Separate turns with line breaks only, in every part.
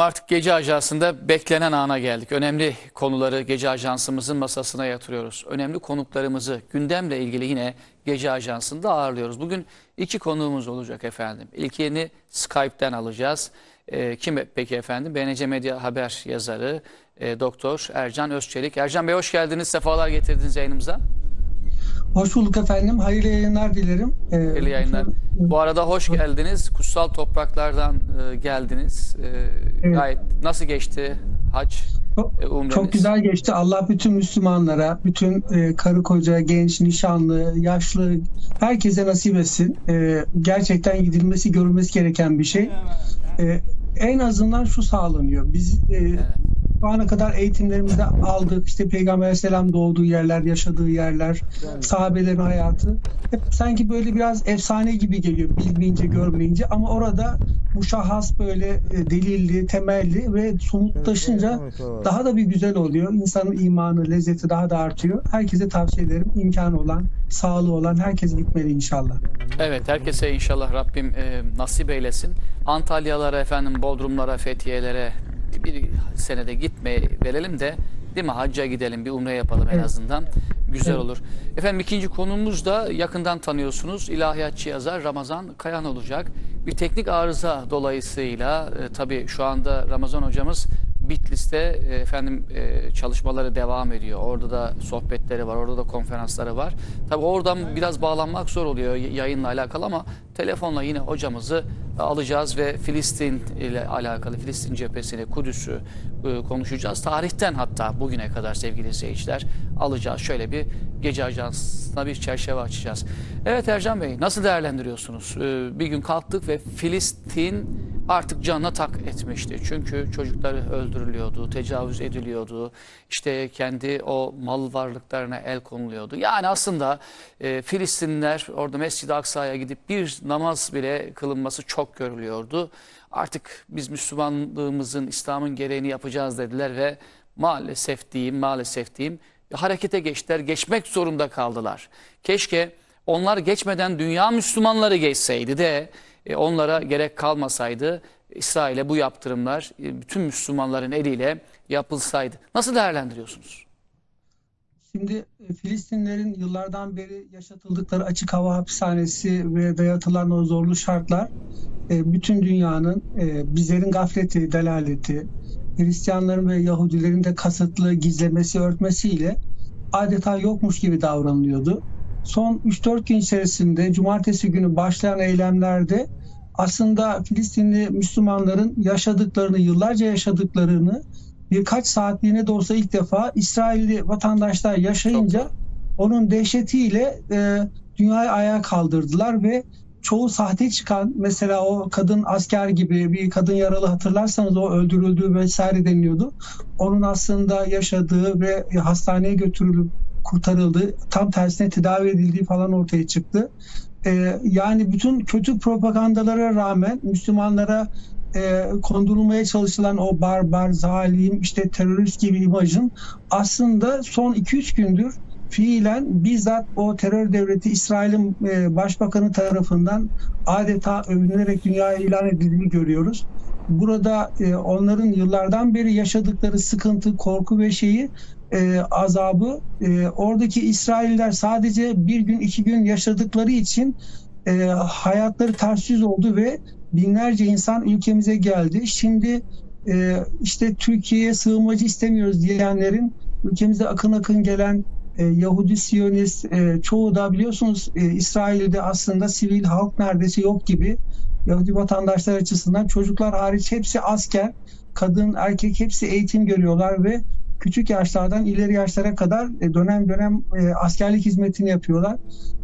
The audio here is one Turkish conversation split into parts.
Efendim artık gece ajansında beklenen ana geldik. Önemli konuları gece ajansımızın masasına yatırıyoruz. Önemli konuklarımızı gündemle ilgili yine gece ajansında ağırlıyoruz. Bugün iki konuğumuz olacak efendim. İlkini Skype'den alacağız. Ee, kim peki efendim? BNC Medya Haber yazarı e, Doktor Ercan Özçelik. Ercan Bey hoş geldiniz. Sefalar getirdiniz yayınımıza.
Hoş bulduk efendim. Hayırlı yayınlar dilerim. Ee,
Hayırlı yayınlar. Bu arada hoş geldiniz. Kutsal topraklardan e, geldiniz. E,
Evet.
Gayet nasıl geçti hac?
Çok,
e, umreniz?
çok güzel geçti. Allah bütün Müslümanlara, bütün e, karı koca, genç, nişanlı, yaşlı herkese nasip etsin. E, gerçekten gidilmesi, görülmesi gereken bir şey. E, en azından şu sağlanıyor. Biz e, şu ana kadar eğitimlerimizde aldık. İşte Peygamber Aleyhisselam doğduğu yerler, yaşadığı yerler, sahabelerin hayatı. Hep sanki böyle biraz efsane gibi geliyor bilmeyince, görmeyince. Ama orada muşahhas böyle e, delilli, temelli ve somutlaşınca daha da bir güzel oluyor. İnsanın imanı, lezzeti daha da artıyor. Herkese tavsiye ederim. İmkanı olan, sağlığı olan herkes gitmeli inşallah.
Evet herkese inşallah Rabbim e, nasip eylesin. Antalyalara efendim Bodrumlara, Fethiye'lere bir senede gitmeye verelim de değil mi hacca gidelim bir umre yapalım en azından. Güzel olur. Efendim ikinci konumuz da yakından tanıyorsunuz. İlahiyatçı yazar Ramazan Kayan olacak. Bir teknik arıza dolayısıyla e, tabii şu anda Ramazan hocamız Bitlis'te e, efendim e, çalışmaları devam ediyor. Orada da sohbetleri var, orada da konferansları var. Tabii oradan biraz bağlanmak zor oluyor yayınla alakalı ama telefonla yine hocamızı alacağız ve Filistin ile alakalı Filistin cephesini, Kudüs'ü e, konuşacağız. Tarihten hatta bugüne kadar sevgili seyirciler alacağız. Şöyle bir gece ajansına bir çerçeve açacağız. Evet Ercan Bey nasıl değerlendiriyorsunuz? E, Bir gün kalktık ve Filistin artık canına tak etmişti. Çünkü çocukları öldürülüyordu, tecavüz ediliyordu. İşte kendi o mal varlıklarına el konuluyordu. Yani aslında e, Filistinliler orada Mescid-i Aksa'ya gidip bir namaz bile kılınması çok görülüyordu. Artık biz Müslümanlığımızın, İslam'ın gereğini yapacağız dediler ve maalesef diyeyim, maalesef diyeyim harekete geçtiler, geçmek zorunda kaldılar. Keşke onlar geçmeden dünya Müslümanları geçseydi de e, onlara gerek kalmasaydı İsrail'e bu yaptırımlar e, bütün Müslümanların eliyle yapılsaydı. Nasıl değerlendiriyorsunuz?
Şimdi e, Filistinlerin yıllardan beri yaşatıldıkları açık hava hapishanesi ve dayatılan o zorlu şartlar e, bütün dünyanın bizlerin gafleti, delaleti, Hristiyanların ve Yahudilerin de kasıtlı gizlemesi, örtmesiyle adeta yokmuş gibi davranılıyordu. Son 3-4 gün içerisinde cumartesi günü başlayan eylemlerde aslında Filistinli Müslümanların yaşadıklarını, yıllarca yaşadıklarını birkaç saatliğine de olsa ilk defa İsrailli vatandaşlar yaşayınca onun dehşetiyle e, dünyayı ayağa kaldırdılar ve çoğu sahte çıkan mesela o kadın asker gibi bir kadın yaralı hatırlarsanız o öldürüldüğü vesaire deniliyordu. Onun aslında yaşadığı ve hastaneye götürülüp kurtarıldığı tam tersine tedavi edildiği falan ortaya çıktı. E, yani bütün kötü propagandalara rağmen Müslümanlara e, kondurulmaya çalışılan o barbar, zalim, işte terörist gibi imajın aslında son 2-3 gündür fiilen bizzat o terör devleti İsrail'in e, başbakanı tarafından adeta övünülerek dünyaya ilan edildiğini görüyoruz. Burada e, onların yıllardan beri yaşadıkları sıkıntı, korku ve şeyi e, azabı e, oradaki İsrailler sadece bir gün iki gün yaşadıkları için e, hayatları ters yüz oldu ve binlerce insan ülkemize geldi. Şimdi e, işte Türkiye'ye sığınmacı istemiyoruz diyenlerin ülkemize akın akın gelen e, Yahudi Siyonist e, çoğu da biliyorsunuz e, İsrail'de aslında sivil halk neredeyse yok gibi Yahudi vatandaşlar açısından çocuklar hariç hepsi asker, kadın, erkek hepsi eğitim görüyorlar ve küçük yaşlardan ileri yaşlara kadar e, dönem dönem e, askerlik hizmetini yapıyorlar.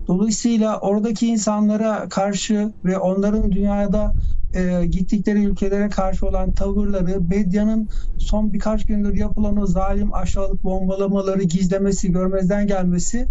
Dolayısıyla oradaki insanlara karşı ve onların dünyada e, gittikleri ülkelere karşı olan tavırları, medyanın son birkaç gündür yapılan o zalim aşağılık bombalamaları, gizlemesi, görmezden gelmesi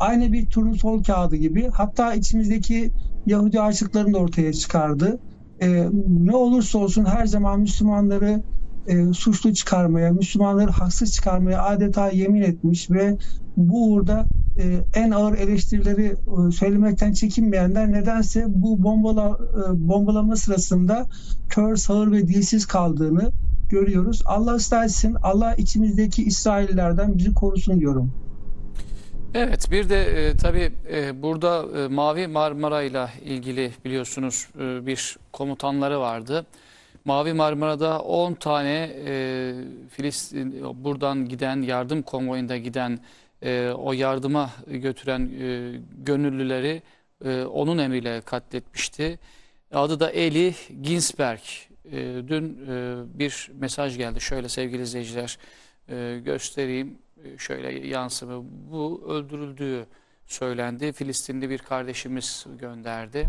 aynı bir turnusol kağıdı gibi. Hatta içimizdeki Yahudi açlıklarını da ortaya çıkardı. E, ne olursa olsun her zaman Müslümanları e, suçlu çıkarmaya, Müslümanları haksız çıkarmaya adeta yemin etmiş ve bu uğurda e, en ağır eleştirileri e, söylemekten çekinmeyenler nedense bu bombala, e, bombalama sırasında kör, sağır ve dilsiz kaldığını görüyoruz. Allah ıslah etsin. Allah içimizdeki İsraillilerden bizi korusun diyorum.
Evet, bir de e, tabii e, burada e, Mavi Marmara ile ilgili biliyorsunuz e, bir komutanları vardı. Mavi Marmara'da 10 tane e, Filistin buradan giden yardım konvoyunda giden e, o yardıma götüren e, gönüllüleri e, onun emriyle katletmişti. Adı da Eli Ginsberg. E, dün e, bir mesaj geldi. Şöyle sevgili izleyiciler e, göstereyim. E, şöyle yansımı. Bu öldürüldüğü söylendi. Filistinli bir kardeşimiz gönderdi.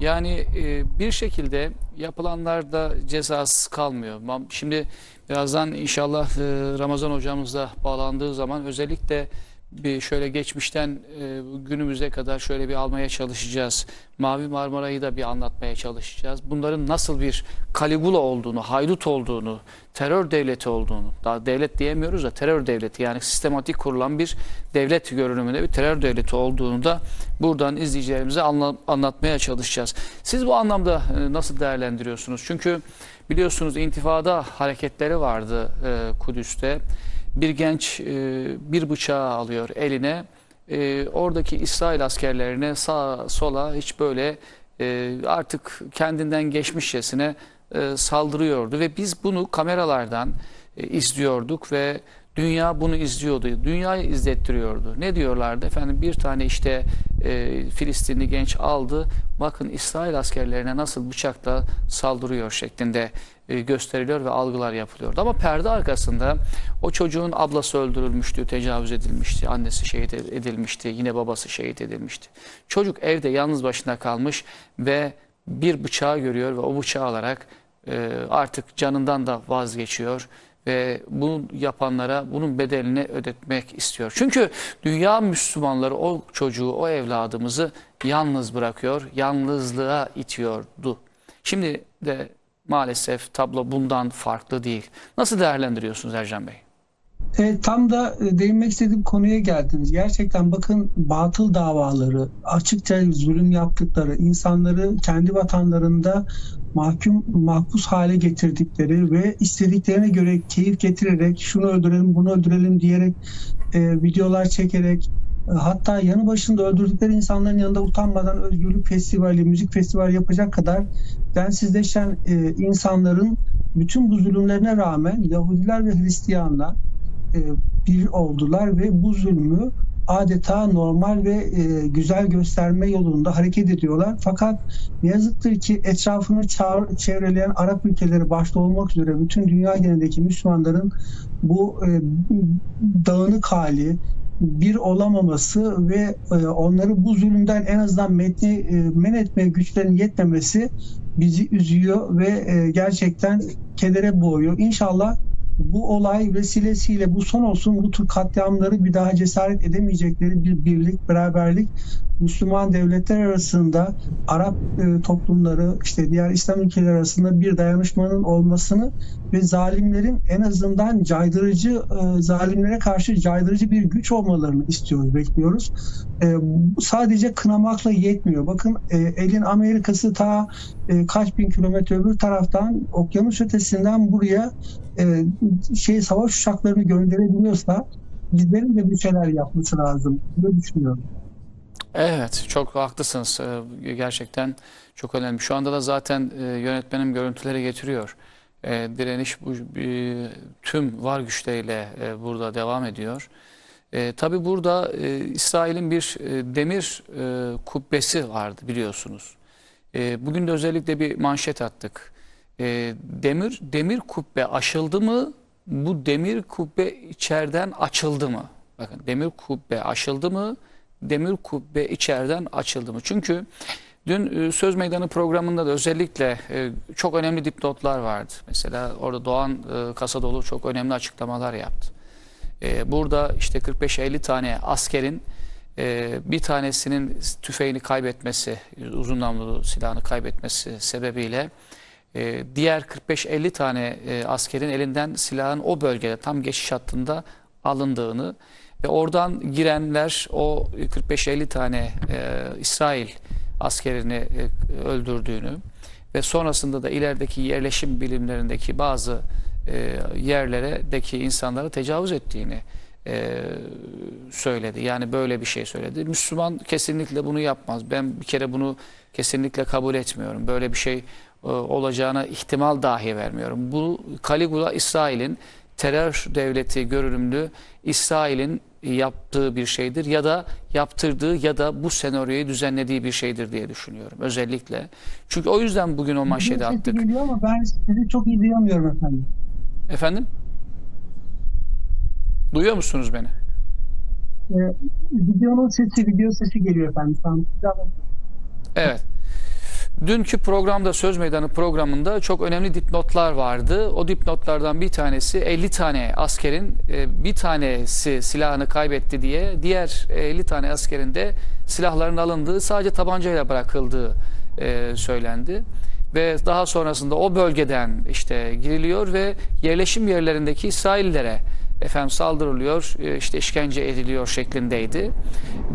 Yani e, bir şekilde yapılanlarda cezasız kalmıyor. Şimdi birazdan inşallah e, Ramazan hocamızla bağlandığı zaman özellikle bir şöyle geçmişten e, günümüze kadar şöyle bir almaya çalışacağız. Mavi Marmara'yı da bir anlatmaya çalışacağız. Bunların nasıl bir Caligula olduğunu, haydut olduğunu, terör devleti olduğunu, daha devlet diyemiyoruz da terör devleti yani sistematik kurulan bir devlet görünümünde bir terör devleti olduğunu da buradan izleyicilerimize anla- anlatmaya çalışacağız. Siz bu anlamda e, nasıl değerlendiriyorsunuz? Çünkü biliyorsunuz intifada hareketleri vardı e, Kudüs'te. Bir genç e, bir bıçağı alıyor eline. E, oradaki İsrail askerlerine sağa sola hiç böyle e, artık kendinden geçmişçesine e, saldırıyordu ve biz bunu kameralardan e, izliyorduk ve dünya bunu izliyordu. Dünyayı izlettiriyordu. Ne diyorlardı? Efendim bir tane işte e, Filistinli genç aldı. Bakın İsrail askerlerine nasıl bıçakla saldırıyor şeklinde gösteriliyor ve algılar yapılıyordu. Ama perde arkasında o çocuğun ablası öldürülmüştü, tecavüz edilmişti, annesi şehit edilmişti, yine babası şehit edilmişti. Çocuk evde yalnız başına kalmış ve bir bıçağı görüyor ve o bıçağı alarak e, artık canından da vazgeçiyor ve bunu yapanlara bunun bedelini ödetmek istiyor. Çünkü dünya Müslümanları o çocuğu, o evladımızı yalnız bırakıyor, yalnızlığa itiyordu. Şimdi de maalesef tablo bundan farklı değil. Nasıl değerlendiriyorsunuz Ercan Bey?
E, tam da e, değinmek istediğim konuya geldiniz. Gerçekten bakın batıl davaları, açıkça zulüm yaptıkları, insanları kendi vatanlarında mahkum mahpus hale getirdikleri ve istediklerine göre keyif getirerek şunu öldürelim, bunu öldürelim diyerek e, videolar çekerek hatta yanı başında öldürdükleri insanların yanında utanmadan özgürlük festivali, müzik festivali yapacak kadar densizleşen e, insanların bütün bu zulümlerine rağmen Yahudiler ve Hristiyanlar e, bir oldular ve bu zulmü adeta normal ve e, güzel gösterme yolunda hareket ediyorlar. Fakat ne yazıktır ki etrafını çağır- çevreleyen Arap ülkeleri başta olmak üzere bütün dünya genelindeki Müslümanların bu e, dağınık hali, bir olamaması ve e, onları bu zulümden en azından metni, e, men etmeye güçlerinin yetmemesi bizi üzüyor ve e, gerçekten kedere boğuyor. İnşallah bu olay vesilesiyle bu son olsun bu tür katliamları bir daha cesaret edemeyecekleri bir birlik, beraberlik Müslüman devletler arasında Arap e, toplumları işte diğer İslam ülkeleri arasında bir dayanışmanın olmasını ve zalimlerin en azından caydırıcı e, zalimlere karşı caydırıcı bir güç olmalarını istiyoruz, bekliyoruz. E, sadece kınamakla yetmiyor. Bakın e, elin Amerika'sı ta e, kaç bin kilometre öbür taraftan okyanus ötesinden buraya e, şey savaş uçaklarını gönderebiliyorsa bizlerin de bir şeyler yapması lazım. diye düşünüyorum.
Evet, çok haklısınız. Ee, Gerçekten çok önemli. Şu anda da zaten e, yönetmenim görüntüleri getiriyor. E, Direniş e, tüm var güçleriyle e, burada devam ediyor. E, tabii burada e, İsrail'in bir e, demir e, kubbesi vardı biliyorsunuz. E, bugün de özellikle bir manşet attık. E, demir demir kubbe aşıldı mı? Bu demir kubbe içeriden açıldı mı? Bakın demir kubbe aşıldı mı? Demir kubbe içeriden açıldı mı? Çünkü dün e, Söz Meydanı programında da özellikle e, çok önemli dipnotlar vardı. Mesela orada Doğan e, Kasadoğlu çok önemli açıklamalar yaptı. E, Burada işte 45-50 tane askerin e, bir tanesinin tüfeğini kaybetmesi, uzun namlulu silahını kaybetmesi sebebiyle e, diğer 45-50 tane e, askerin elinden silahın o bölgede tam geçiş hattında alındığını ve oradan girenler o 45-50 tane e, İsrail askerini e, öldürdüğünü ve sonrasında da ilerideki yerleşim bilimlerindeki bazı e, yerleredeki insanlara tecavüz ettiğini söyledi. Yani böyle bir şey söyledi. Müslüman kesinlikle bunu yapmaz. Ben bir kere bunu kesinlikle kabul etmiyorum. Böyle bir şey olacağına ihtimal dahi vermiyorum. Bu Caligula İsrail'in terör devleti görünümlü İsrail'in yaptığı bir şeydir ya da yaptırdığı ya da bu senaryoyu düzenlediği bir şeydir diye düşünüyorum özellikle. Çünkü o yüzden bugün o manşeti attık.
ama ben sizi çok iyi duyamıyorum efendim.
Efendim? Duyuyor musunuz beni?
Ee, videonun sesi, video sesi geliyor efendim. Tamam.
Evet. Dünkü programda Söz Meydanı programında çok önemli dipnotlar vardı. O dipnotlardan bir tanesi 50 tane askerin e, bir tanesi silahını kaybetti diye diğer 50 tane askerin de silahların alındığı sadece tabancayla bırakıldığı e, söylendi. Ve daha sonrasında o bölgeden işte giriliyor ve yerleşim yerlerindeki İsraillilere efendim saldırılıyor, e, işte işkence ediliyor şeklindeydi.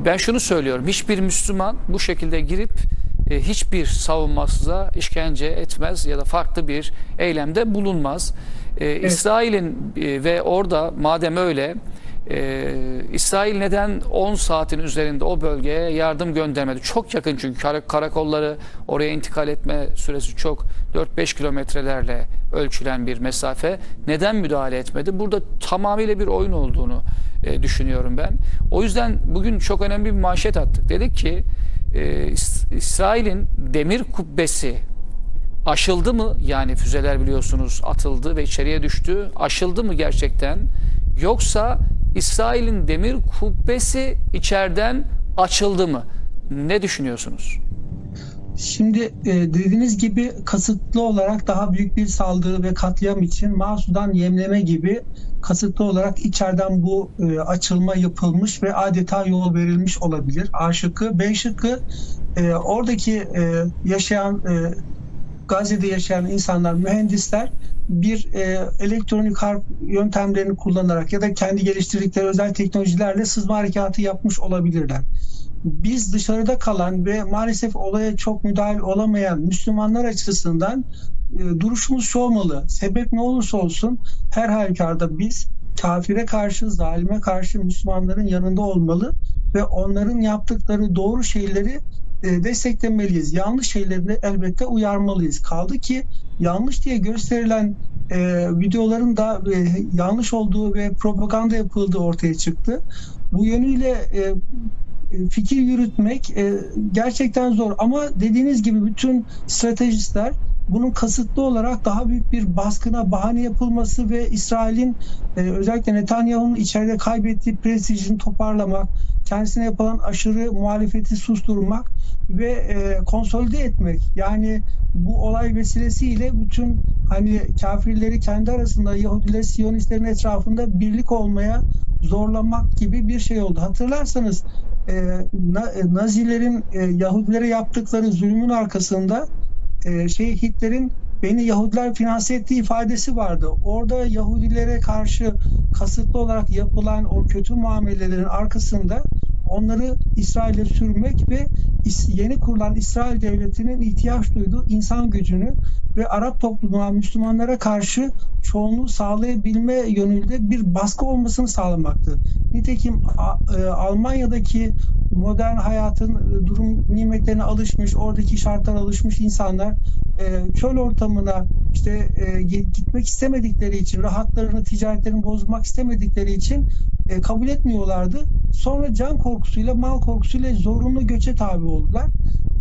Ben şunu söylüyorum, hiçbir Müslüman bu şekilde girip hiçbir savunmasıza işkence etmez ya da farklı bir eylemde bulunmaz. E, İsrail'in e, ve orada madem öyle e, İsrail neden 10 saatin üzerinde o bölgeye yardım göndermedi? Çok yakın çünkü kara- karakolları oraya intikal etme süresi çok 4-5 kilometrelerle ölçülen bir mesafe. Neden müdahale etmedi? Burada tamamıyla bir oyun olduğunu e, düşünüyorum ben. O yüzden bugün çok önemli bir manşet attık. Dedik ki e, İsrail'in demir kubbesi aşıldı mı? Yani füzeler biliyorsunuz atıldı ve içeriye düştü. Aşıldı mı gerçekten? Yoksa İsrail'in demir kubbesi içeriden açıldı mı? Ne düşünüyorsunuz?
Şimdi e, dediğiniz gibi kasıtlı olarak daha büyük bir saldırı ve katliam için Masu'dan yemleme gibi kasıtlı olarak içeriden bu e, açılma yapılmış ve adeta yol verilmiş olabilir. A şıkkı. B şıkkı e, oradaki e, yaşayan e, Gazze'de yaşayan insanlar, mühendisler bir e, elektronik harp yöntemlerini kullanarak ya da kendi geliştirdikleri özel teknolojilerle sızma harekatı yapmış olabilirler. Biz dışarıda kalan ve maalesef olaya çok müdahil olamayan Müslümanlar açısından e, duruşumuz şu olmalı. Sebep ne olursa olsun her halükarda biz kafire karşı, zalime karşı Müslümanların yanında olmalı ve onların yaptıkları doğru şeyleri e, desteklemeliyiz. Yanlış şeyleri de elbette uyarmalıyız. Kaldı ki yanlış diye gösterilen e, videoların da e, yanlış olduğu ve propaganda yapıldığı ortaya çıktı. Bu yönüyle e, fikir yürütmek e, gerçekten zor ama dediğiniz gibi bütün stratejistler bunun kasıtlı olarak daha büyük bir baskına bahane yapılması ve İsrail'in e, özellikle Netanyahu'nun içeride kaybettiği prestijini toparlamak, kendisine yapılan aşırı muhalefeti susturmak ve e, konsolide etmek. Yani bu olay vesilesiyle bütün hani kafirleri kendi arasında Yahudiler, Siyonistlerin etrafında birlik olmaya zorlamak gibi bir şey oldu. Hatırlarsanız e, e, Nazilerin e, Yahudilere yaptıkları zulmün arkasında e, şey Hitler'in beni Yahudiler finanse ettiği ifadesi vardı. Orada Yahudilere karşı kasıtlı olarak yapılan o kötü muamelelerin arkasında onları İsrail'e sürmek ve yeni kurulan İsrail devletinin ihtiyaç duyduğu insan gücünü ve Arap toplumuna, Müslümanlara karşı çoğunluğu sağlayabilme yönünde bir baskı olmasını sağlamaktı. Nitekim e, Almanya'daki modern hayatın e, durum nimetlerine alışmış, oradaki şartlara alışmış insanlar e, çöl ortamına işte gi- gitmek istemedikleri için, rahatlarını, ticaretlerini bozmak istemedikleri için kabul etmiyorlardı. Sonra can korkusuyla, mal korkusuyla zorunlu göçe tabi oldular.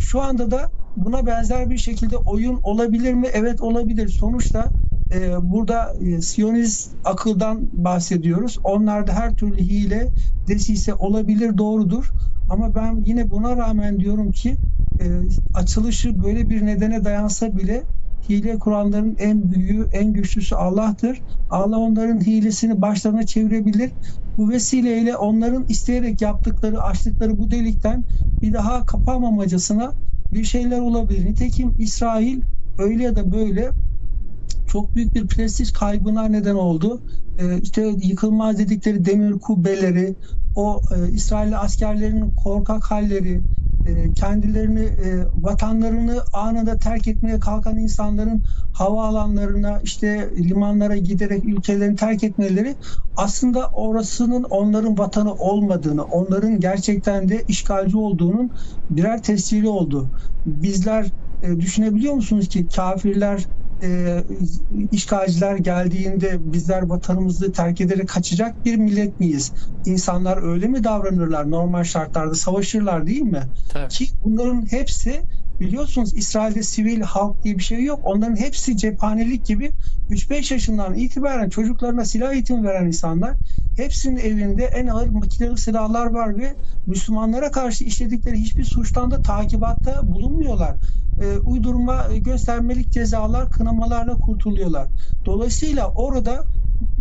Şu anda da buna benzer bir şekilde oyun olabilir mi? Evet olabilir. Sonuçta e, burada e, Siyonist akıldan bahsediyoruz. Onlarda her türlü hile, desise olabilir, doğrudur. Ama ben yine buna rağmen diyorum ki e, açılışı böyle bir nedene dayansa bile hile kuranların en büyüğü, en güçlüsü Allah'tır. Allah onların hilesini başlarına çevirebilir. Bu vesileyle onların isteyerek yaptıkları, açtıkları bu delikten bir daha kapanmamacasına bir şeyler olabilir. Nitekim İsrail öyle ya da böyle çok büyük bir prestij kaybına neden oldu. Ee, işte yıkılmaz dedikleri demir kubbeleri, o e, İsrailli askerlerin korkak halleri, e, kendilerini e, vatanlarını anında terk etmeye kalkan insanların havaalanlarına işte limanlara giderek ülkelerini terk etmeleri aslında orasının onların vatanı olmadığını, onların gerçekten de işgalci olduğunun birer tescili oldu. Bizler e, düşünebiliyor musunuz ki kafirler e, işgalciler geldiğinde bizler vatanımızı terk ederek kaçacak bir millet miyiz? İnsanlar öyle mi davranırlar? Normal şartlarda savaşırlar değil mi?
Tabii.
Ki bunların hepsi biliyorsunuz İsrail'de sivil halk diye bir şey yok. Onların hepsi cephanelik gibi 3-5 yaşından itibaren çocuklarına silah eğitimi veren insanlar. Hepsinin evinde en ağır makineli silahlar var ve Müslümanlara karşı işledikleri hiçbir suçtan da takibatta bulunmuyorlar. Ee, uydurma e, göstermelik cezalar, kınamalarla kurtuluyorlar. Dolayısıyla orada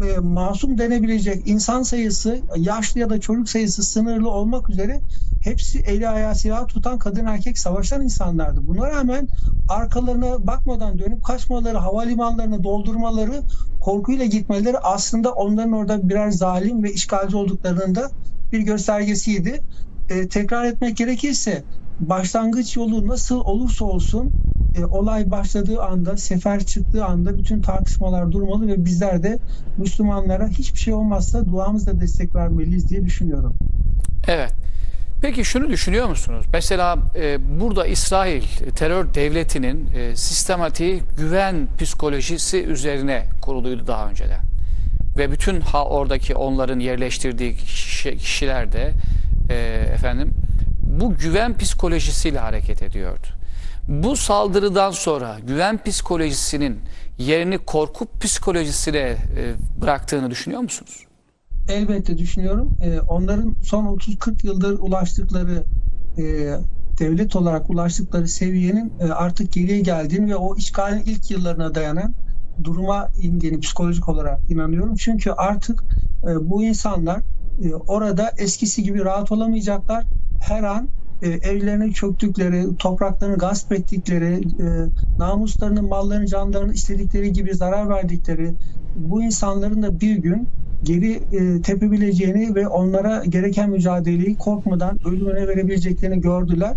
e, masum denebilecek insan sayısı, yaşlı ya da çocuk sayısı sınırlı olmak üzere hepsi eli ayağı silah tutan kadın erkek savaşan insanlardı. Buna rağmen arkalarına bakmadan dönüp kaçmaları, havalimanlarını doldurmaları, korkuyla gitmeleri aslında onların orada birer zalim ve işgalci olduklarının da bir göstergesiydi. E, tekrar etmek gerekirse başlangıç yolu nasıl olursa olsun e, olay başladığı anda, sefer çıktığı anda bütün tartışmalar durmalı ve bizler de Müslümanlara hiçbir şey olmazsa duamızla destek vermeliyiz diye düşünüyorum.
Evet. Peki şunu düşünüyor musunuz? Mesela e, burada İsrail terör devletinin e, sistematiği güven psikolojisi üzerine kuruluydu daha önceden. Ve bütün ha oradaki onların yerleştirdiği kişi, kişiler de e, efendim bu güven psikolojisiyle hareket ediyordu. Bu saldırıdan sonra güven psikolojisinin yerini korku psikolojisine e, bıraktığını düşünüyor musunuz?
Elbette düşünüyorum. E, onların son 30-40 yıldır ulaştıkları e, devlet olarak ulaştıkları seviyenin artık geriye geldiğini ve o işgalin ilk yıllarına dayanan duruma indiğini psikolojik olarak inanıyorum. Çünkü artık bu insanlar orada eskisi gibi rahat olamayacaklar. Her an e, evlerine çöktükleri, topraklarını gasp ettikleri, e, namuslarını, mallarını, canlarını istedikleri gibi zarar verdikleri bu insanların da bir gün geri e, tepebileceğini ve onlara gereken mücadeleyi korkmadan ölümüne verebileceklerini gördüler.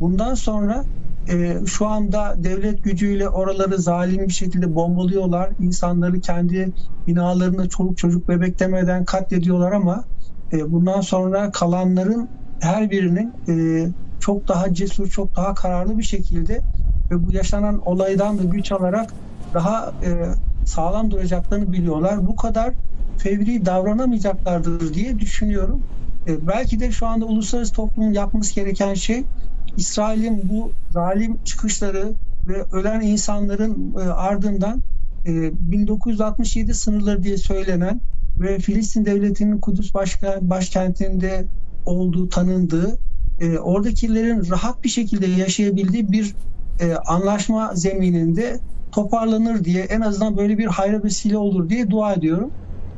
Bundan sonra e, şu anda devlet gücüyle oraları zalim bir şekilde bombalıyorlar. İnsanları kendi binalarında çoluk çocuk bebek demeden katlediyorlar ama e, bundan sonra kalanların her birinin e, çok daha cesur, çok daha kararlı bir şekilde ve bu yaşanan olaydan da güç alarak daha e, sağlam duracaklarını biliyorlar. Bu kadar fevri davranamayacaklardır diye düşünüyorum. E, belki de şu anda uluslararası toplumun yapması gereken şey İsrail'in bu zalim çıkışları ve ölen insanların e, ardından e, 1967 sınırları diye söylenen ve Filistin devletinin Kudüs başka, başkentinde olduğu tanındığı, e, oradakilerin rahat bir şekilde yaşayabildiği bir e, anlaşma zemininde toparlanır diye en azından böyle bir hayra vesile olur diye dua ediyorum.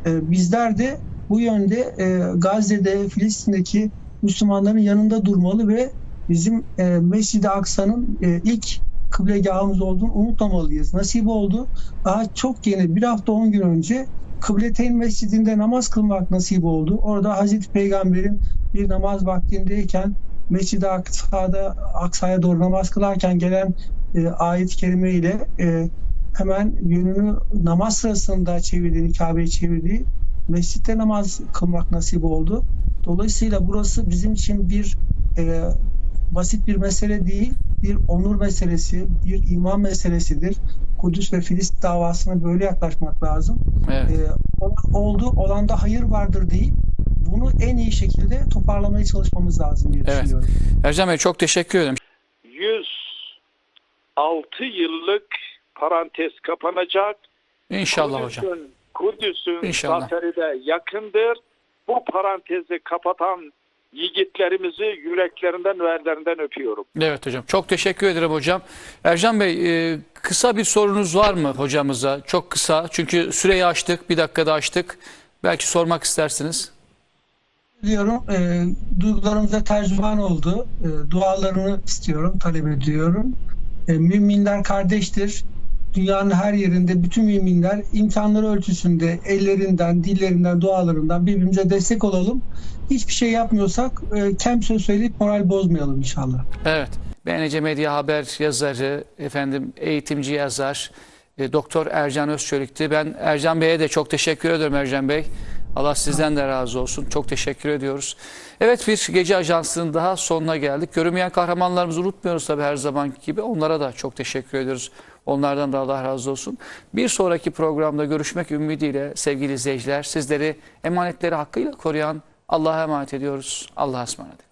E, bizler de bu yönde e, Gazze'de, Filistin'deki Müslümanların yanında durmalı ve bizim e, Mescid-i Aksa'nın e, ilk kıblegahımız olduğunu unutmamalıyız. Nasip oldu. Daha çok yeni bir hafta on gün önce Kıbleteyn Mescidinde namaz kılmak nasip oldu. Orada Hazreti Peygamber'in bir namaz vaktindeyken Mescid-i Aksa'da Aksa'ya doğru namaz kılarken gelen e, ayet-i kerime ile e, hemen yönünü namaz sırasında çevirdiğini, Kabe'ye çevirdiği mescitte namaz kılmak nasip oldu. Dolayısıyla burası bizim için bir e, basit bir mesele değil, bir onur meselesi, bir iman meselesidir. Kudüs ve Filistin davasına böyle yaklaşmak lazım.
Evet.
E, olan oldu, olanda hayır vardır deyip bunu en iyi şekilde toparlamaya çalışmamız lazım diye
Evet.
düşünüyorum.
Ercan Bey çok teşekkür ederim.
106 yıllık parantez kapanacak.
İnşallah hocam.
Kudüs'ün, Kudüs'ün
İnşallah.
zaferi de yakındır. Bu parantezi kapatan yiğitlerimizi yüreklerinden ve ellerinden öpüyorum.
Evet hocam. Çok teşekkür ederim hocam. Ercan Bey e, kısa bir sorunuz var mı hocamıza? Çok kısa. Çünkü süreyi açtık. Bir dakikada açtık. Belki sormak istersiniz.
Diyorum, e, duygularımıza tercüman oldu. E, dualarını istiyorum, talep ediyorum. E, müminler kardeştir. Dünyanın her yerinde bütün müminler imkanları ölçüsünde ellerinden, dillerinden, dualarından birbirimize destek olalım. Hiçbir şey yapmıyorsak e, kem söz söyleyip moral bozmayalım inşallah.
Evet. BNC Medya Haber yazarı, efendim eğitimci yazar, e, Doktor Ercan Özçelik'ti. Ben Ercan Bey'e de çok teşekkür ederim Ercan Bey. Allah sizden de razı olsun. Çok teşekkür ediyoruz. Evet bir gece ajansının daha sonuna geldik. Görünmeyen kahramanlarımızı unutmuyoruz tabii her zamanki gibi. Onlara da çok teşekkür ediyoruz. Onlardan da Allah razı olsun. Bir sonraki programda görüşmek ümidiyle sevgili izleyiciler sizleri emanetleri hakkıyla koruyan Allah'a emanet ediyoruz. Allah'a ısmarladık.